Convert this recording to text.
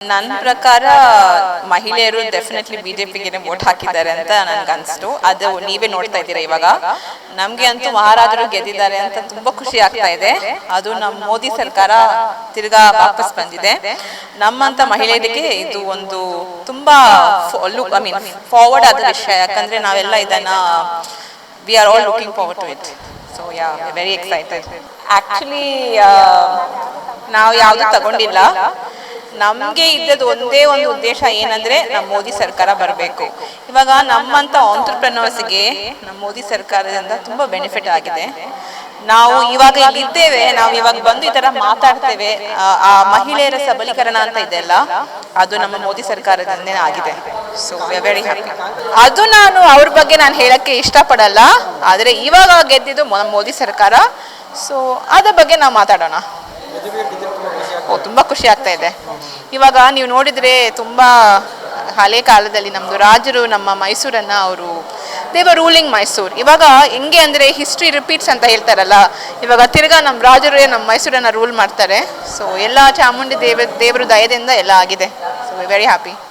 ನನ್ನ ಪ್ರಕಾರ ಮಹಿಳೆಯರು ಡೆಫಿನೆಟ್ಲಿ ಬಿಜೆಪಿಗೆ ವೋಟ್ ಹಾಕಿದ್ದಾರೆ ಅಂತ ನನ್ಗೆ ಅನ್ಸ್ತು ಅದು ನೀವೇ ನೋಡ್ತಾ ಇದ್ದೀರಾ ಇವಾಗ? ನಮ್ಗೆ ಅಂತೂ ಮಹಾರಾಜರು ಗೆದ್ದಿದ್ದಾರೆ ಅಂತ ತುಂಬಾ ಖುಷಿ ಆಗ್ತಾ ಇದೆ. ಅದು ನಮ್ಮ ಮೋದಿ ಸರ್ಕಾರ ತಿರ್ಗಾ ವಾಪಸ್ ಬಂದಿದೆ. ನಮ್ಮಂತ ಮಹಿಳೆಯರಿಗೆ ಇದು ಒಂದು ತುಂಬಾ ಐ ಮೀನ್ ಫಾರ್ವರ್ಡ್ ಆದ ವಿಷಯ. ಯಾಕಂದ್ರೆ ನಾವೆಲ್ಲ ಇದನ್ನ we are all looking forward to it so very excited actually ನಾವು ಯಾವುದು ತಗೊಂಡಿಲ್ಲ. ನಮಗೆ ಇದ್ದದ್ದು ಒಂದೇ ಒಂದು ಉದ್ದೇಶ ಏನಂದ್ರೆ ನಮ್ಮ ಮೋದಿ ಸರ್ಕಾರ ಬರಬೇಕು. ಇವಾಗ ನಮ್ಮಂತ ಆಂಟ್ರಪ್ರನರ್ಸ್ಗೆ ನಮ್ಮ ಮೋದಿ ಸರ್ಕಾರದಿಂದ ತುಂಬಾ ಬೆನಿಫಿಟ್ ಆಗಿದೆ. ನಾವು ಇವಾಗ ಇದ್ದೇವೆ ನಾವು ಇವಾಗ ಬಂದು ಈ ತರ ಮಾತಾಡ್ತೇವೆ. ಆ, ಮಹಿಳೆಯರ ಸಬಲೀಕರಣ ಅಂತ ಇದೆಲ್ಲ ಅದು ನಮ್ಮ ಮೋದಿ ಸರ್ಕಾರದಿಂದನೇ ಆಗಿದೆ. ಸೊ ವೆರಿ ಹ್ಯಾಪಿ ಅದು ನಾನು ಅವ್ರ ಬಗ್ಗೆ ನಾನು ಹೇಳಕ್ಕೆ ಇಷ್ಟಪಡಲ್ಲ ಆದರೆ ಇವಾಗ ಗೆದ್ದಿದ್ದು ನಮ್ಮ ಮೋದಿ ಸರ್ಕಾರ. ಸೊ ಅದ್ರ ಬಗ್ಗೆ ನಾವು ಮಾತಾಡೋಣ. ಓ ತುಂಬ ಖುಷಿ ಆಗ್ತಾ ಇದೆ. ಇವಾಗ ನೀವು ನೋಡಿದ್ರೆ ತುಂಬ ಹಳೆ ಕಾಲದಲ್ಲಿ ನಮ್ಮದು ರಾಜರು ನಮ್ಮ ಮೈಸೂರನ್ನು ಅವರು ದೇವ ರೂಲಿಂಗ್ ಮೈಸೂರು ಇವಾಗ ಹೆಂಗೆ ಅಂದರೆ ಹಿಸ್ಟ್ರಿ ರಿಪೀಟ್ಸ್ ಅಂತ ಹೇಳ್ತಾರಲ್ಲ, ಇವಾಗ ತಿರ್ಗಾ ನಮ್ಮ ರಾಜರೇ ನಮ್ಮ ಮೈಸೂರನ್ನು ರೂಲ್ ಮಾಡ್ತಾರೆ. ಸೊ ಎಲ್ಲ ಚಾಮುಂಡಿ ದೇವ, ದೇವರು ದಯದಿಂದ ಎಲ್ಲ ಆಗಿದೆ. So very happy